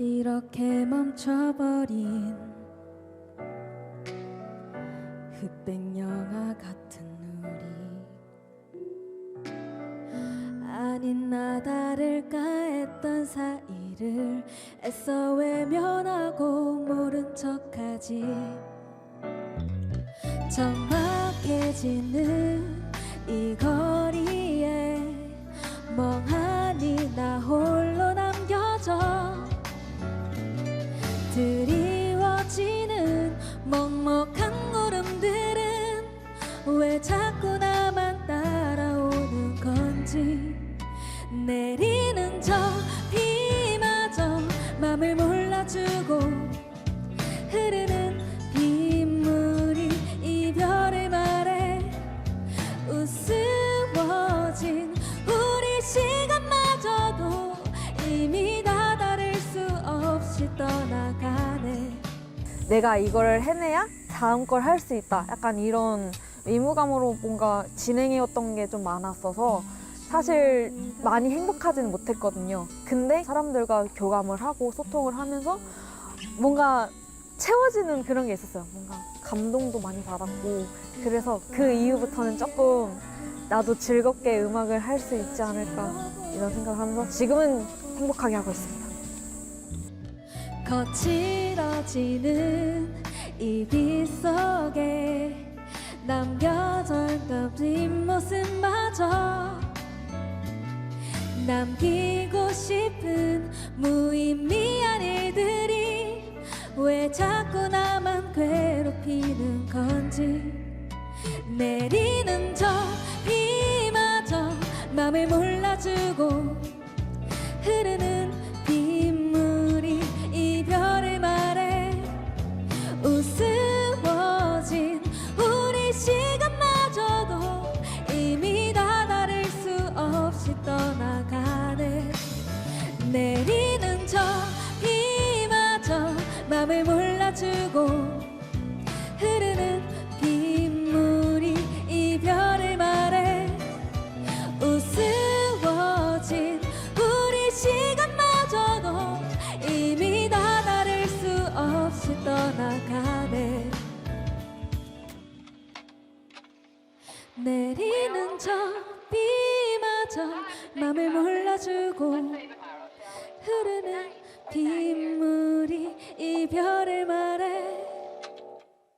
이렇게 멈춰버린 흑백 영화 같은 우리. 아닌 나 다를까 했던 사이를 애써 외면하고 모른 척하지. 적막해지는 이거 몰라주고 흐르는 빗물이 이별을 말해 우스워진 우리 시간마저도 이미 다 다를 수 없이 떠나가네 내가 이걸 해내야 다음 걸 할 수 있다. 약간 이런 의무감으로 뭔가 진행해왔던 게 좀 많았어서 사실 많이 행복하지는 못했거든요. 근데 사람들과 교감을 하고 소통을 하면서 뭔가 채워지는 그런 게 있었어요. 뭔가 감동도 많이 받았고 그래서 그 이후부터는 조금 나도 즐겁게 음악을 할 수 있지 않을까 이런 생각을 하면서 지금은 행복하게 하고 있습니다. 거칠어지는 이빛 속에 남겨졌던 뒷모습마저 남기고 싶은 무의미한 일들이 왜 자꾸 나만 괴롭히는 건지. 내리는 저 비마저 맘을 몰라주고 흐르는 맘을 몰라주고 흐르는 빗물이 이별을 말해 우스워진 우리 시간마저도 이미 다 다를 수 없이 떠나가네. 내리는 저 비마저 맘을 몰라주고 흐르는 이 말